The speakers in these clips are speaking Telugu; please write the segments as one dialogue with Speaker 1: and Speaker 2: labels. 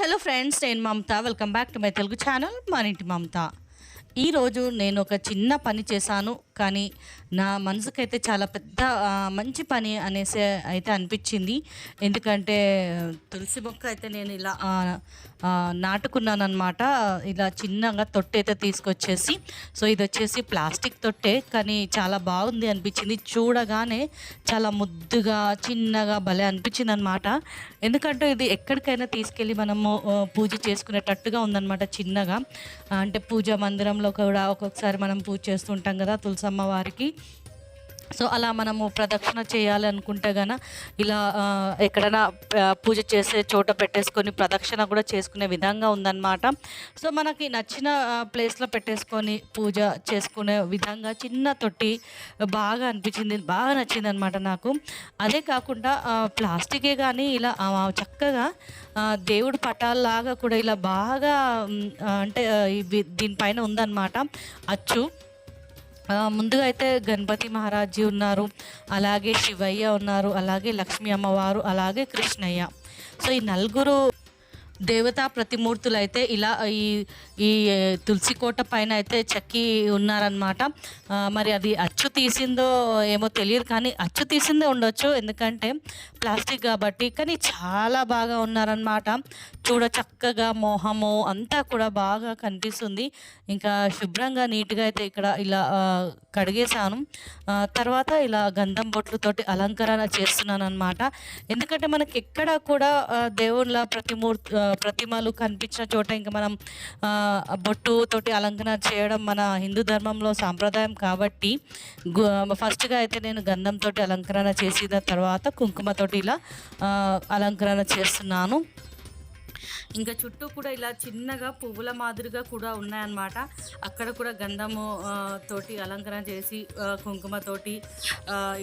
Speaker 1: హలో ఫ్రెండ్స్ నేను Mamata. Welcome back to my Telugu channel మన ఇంటి మమత. ఈరోజు నేను ఒక చిన్న పని చేశాను కానీ నా మనసుకైతే చాలా పెద్ద మంచి పని అనేసి అయితే అనిపించింది. ఎందుకంటే తులసి మొక్క అయితే నేను ఇలా నాటుకున్నాను అనమాట ఇలా చిన్నగా తొట్టె అయితే తీసుకొచ్చేసి సో ఇది వచ్చేసి ప్లాస్టిక్ తొట్టె కానీ చాలా బాగుంది అనిపించింది. చూడగానే చాలా ముద్దుగా చిన్నగా భలే అనిపించింది అనమాట ఎందుకంటే ఇది ఎక్కడికైనా తీసుకెళ్ళి మనము పూజ చేసుకునేటట్టుగా ఉందన్నమాట చిన్నగా. అంటే పూజ మందిరంలో కూడా ఒక్కొక్కసారి మనం పూజ చేస్తుంటాం కదా తులసమ్మ వారికి. సో అలా మనము ప్రదక్షిణ చేయాలనుకుంటే గన ఇలా ఎక్కడైనా పూజ చేసే చోట పెట్టేసుకొని ప్రదక్షిణ కూడా చేసుకునే విధంగా ఉందన్నమాట. సో మనకి నచ్చిన ప్లేస్లో పెట్టేసుకొని పూజ చేసుకునే విధంగా చిన్న తొట్టి బాగా అనిపించింది బాగా నచ్చింది అనమాట నాకు. అదే కాకుండా ప్లాస్టికే కానీ ఇలా చక్కగా దేవుడు పటాలలాగా కూడా ఇలా బాగా అంటే దీనిపైన ఉందన్నమాట. అచ్చు. ముందుగా అయితే గణపతి మహారాజ్జీ ఉన్నారు అలాగే శివయ్య ఉన్నారు అలాగే లక్ష్మీ అమ్మవారు అలాగే కృష్ణయ్య. సో ఈ నలుగురు దేవతా ప్రతిమూర్తులు అయితే ఇలా ఈ ఈ తులసి కోట పైన అయితే చెక్కి ఉన్నారనమాట మరి అది అచ్చు తీసిందో ఏమో తెలియదు కానీ అచ్చు తీసిందే ఉండొచ్చు. ఎందుకంటే ప్లాస్టిక్ కాబట్టి. కానీ చాలా బాగా ఉన్నారనమాట చూడ చక్కగా మొహము అంతా కూడా బాగా కనిపిస్తుంది. ఇంకా శుభ్రంగా నీట్గా అయితే ఇక్కడ ఇలా కడిగేశాను. తర్వాత ఇలా గంధం బొట్లతోటి అలంకరణ చేస్తున్నాను అనమాట ఎందుకంటే మనకి ఎక్కడ కూడా దేవుళ్ళ ప్రతిమూర్తి ప్రతిమలు కనిపించిన చోట ఇంకా మనం బొట్టు తోటి అలంకరణ చేయడం మన హిందూ ధర్మంలో సాంప్రదాయం కాబట్టి ఫస్ట్గా అయితే నేను గంధంతో అలంకరణ చేసిన తర్వాత కుంకుమతోటి ఇలా అలంకరణ చేస్తున్నాను. ఇంకా చుట్టూ కూడా ఇలా చిన్నగా పువ్వుల మాదిరిగా కూడా ఉన్నాయన్నమాట. అక్కడ కూడా గంధము తోటి అలంకరణ చేసి కుంకుమతోటి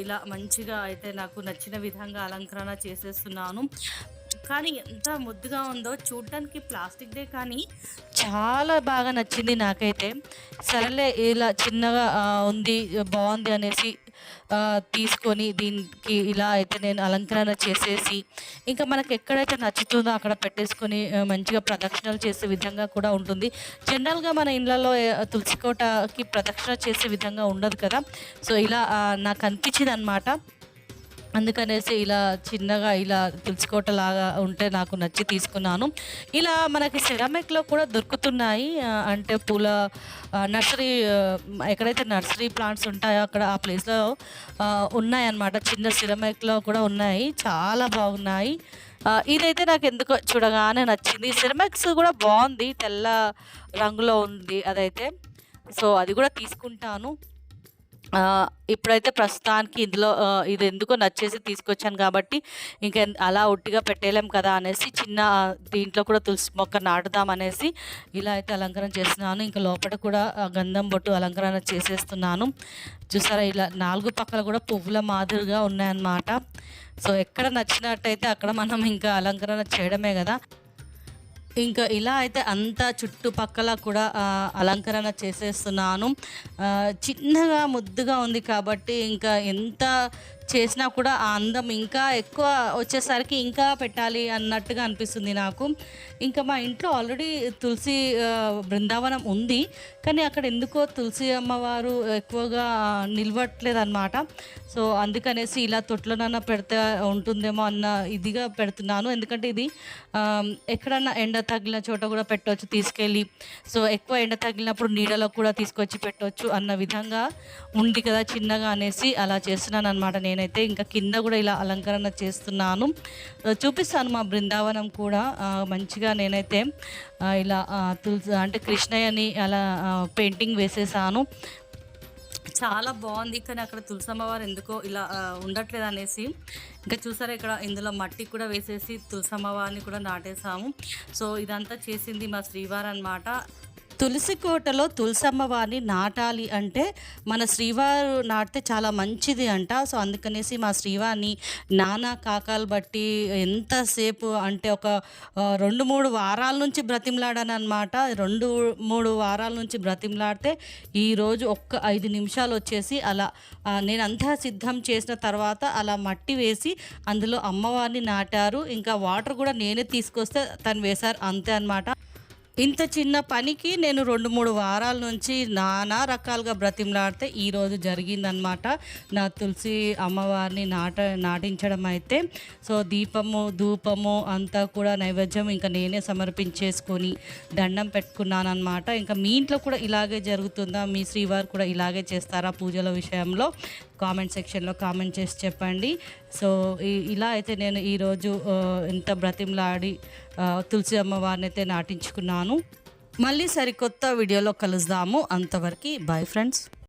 Speaker 1: ఇలా మంచిగా అయితే నాకు నచ్చిన విధంగా అలంకరణ చేసేస్తున్నాను. కానీ ఎంత ముద్దుగా ఉందో చూడటానికి ప్లాస్టిక్దే కానీ. చాలా బాగా నచ్చింది నాకైతే. సరేలే ఇలా చిన్నగా ఉంది బాగుంది అనేసి తీసుకొని దీనికి ఇలా అయితే నేను అలంకరణ చేసేసి ఇంకా మనకి ఎక్కడైతే నచ్చుతుందో అక్కడ పెట్టేసుకొని మంచిగా ప్రదక్షిణలు చేసే విధంగా కూడా ఉంటుంది. జనరల్గా మన ఇళ్ళలో తులసి కోటకి ప్రదక్షిణ చేసే విధంగా ఉండదు కదా. సో ఇలా నాకు అనిపించింది అనమాట అందుకనేసి ఇలా చిన్నగా ఇలా తులసికోట లాగా ఉంటే నాకు నచ్చి తీసుకున్నాను. ఇలా మనకి సెరామిక్లో కూడా దొరుకుతున్నాయి. అంటే పూల నర్సరీ ఎక్కడైతే నర్సరీ ప్లాంట్స్ ఉంటాయో అక్కడ ఆ ప్లేస్లో ఉన్నాయన్నమాట. చిన్న సిరమిక్లో కూడా ఉన్నాయి. చాలా బాగున్నాయి. ఇదైతే నాకు ఎందుకో చూడగానే నచ్చింది. సిరమిక్స్ కూడా బాగుంది. తెల్ల రంగులో ఉంది అదైతే. సో అది కూడా తీసుకుంటాను. ఇప్పుడైతే ప్రస్తుతానికి ఇందులో ఇది ఎందుకో నచ్చేసి తీసుకొచ్చాను కాబట్టి ఇంకా అలా ఒట్టిగా పెట్టేయలేం కదా అనేసి చిన్న దీంట్లో కూడా తులసి మొక్క నాటుదాం అనేసి ఇలా అయితే అలంకరణ చేస్తున్నాను. ఇంకా లోపల కూడా గంధం బొట్టు అలంకరణ చేసేస్తున్నాను. చూసారా ఇలా నాలుగు పక్కల కూడా పువ్వుల మాదిరిగా ఉన్నాయన్నమాట. సో ఎక్కడ నచ్చినట్టయితే అక్కడ మనం ఇంకా అలంకరణ చేయడమే కదా. ఇంకా ఇలా అయితే అంత చుట్టుపక్కల కూడా అలంకరణ చేసేస్తున్నాను. చిన్నగా ముద్దుగా ఉంది కాబట్టి ఇంకా ఎంత చేసినా కూడా ఆ అందం ఇంకా ఎక్కువ వచ్చేసరికి ఇంకా పెట్టాలి అన్నట్టుగా అనిపిస్తుంది నాకు. ఇంకా మా ఇంట్లో ఆల్రెడీ తులసి బృందావనం ఉంది. కానీ అక్కడ ఎందుకో తులసి అమ్మవారు ఎక్కువగా నిలవట్లేదు అనమాట సో అందుకనేసి ఇలా తొట్లనన్నా పెడితే ఉంటుందేమో అన్న ఇదిగా పెడుతున్నాను. ఎందుకంటే ఇది ఎక్కడన్నా ఎండ తగిలిన చోట కూడా పెట్టవచ్చు తీసుకెళ్ళి. సో ఎక్కువ ఎండ తగిలినప్పుడు నీడలో కూడా తీసుకొచ్చి పెట్టవచ్చు అన్న విధంగా ఉంది కదా చిన్నగా అనేసి అలా చేస్తున్నాను అనమాట నేను. నేనైతే ఇంకా కింద కూడా ఇలా అలంకరణ చేస్తున్నాను. చూపిస్తాను మా బృందావనం కూడా. మంచిగా నేనైతే ఇలా తులసి అంటే కృష్ణయ్యని అలా పెయింటింగ్ వేసేసాను. చాలా బాగుంది కానీ అక్కడ తులసమ్మవారు ఎందుకో ఇలా ఉండట్లేదు అనేసి. ఇంకా చూసారా ఇక్కడ ఇందులో మట్టి కూడా వేసేసి తులసమ్మవారిని కూడా నాటేసాము సో ఇదంతా చేసింది మా శ్రీవారు అనమాట తులసి కోటలో తులసమ్మ వారిని నాటాలి అంటే మన శ్రీవారు నాటితే చాలా మంచిది అంట. సో అందుకనేసి మా శ్రీవారిని నానా కాకాలు బట్టి ఎంతసేపు అంటే ఒక రెండు మూడు వారాల నుంచి బ్రతిమలాడాను అనమాట రెండు మూడు వారాల నుంచి బ్రతిమలాడితే ఈరోజు ఒక్క ఐదు నిమిషాలు వచ్చేసి అలా నేను అంతా సిద్ధం చేసిన తర్వాత అలా మట్టి వేసి అందులో అమ్మవారిని నాటారు. ఇంకా వాటర్ కూడా నేనే తీసుకొస్తే తను వేశారు అంతే అనమాట ఇంత చిన్న పనికి నేను రెండు మూడు వారాల నుంచి నానా రకాలుగా బ్రతిమలాడితే ఈరోజు జరిగిందనమాట నా తులసి అమ్మవారిని నాట నాటించడం అయితే. సో దీపము ధూపము అంతా కూడా నైవేద్యం ఇంకా నేనే సమర్పించేసుకొని దండం పెట్టుకున్నాను అనమాట ఇంకా మీ ఇంట్లో కూడా ఇలాగే జరుగుతుందా? మీ శ్రీవారు కూడా ఇలాగే చేస్తారా పూజల విషయంలో? కామెంట్ సెక్షన్లో కామెంట్ చేసి చెప్పండి. సో ఇలా అయితే నేను ఈరోజు ఇంత బ్రతిమలాడి తులసి అమ్మవారిని అయితే నాటించుకున్నాను. మళ్ళీ సరికొత్త వీడియోలో కలుద్దాము. అంతవరకు బాయ్ ఫ్రెండ్స్.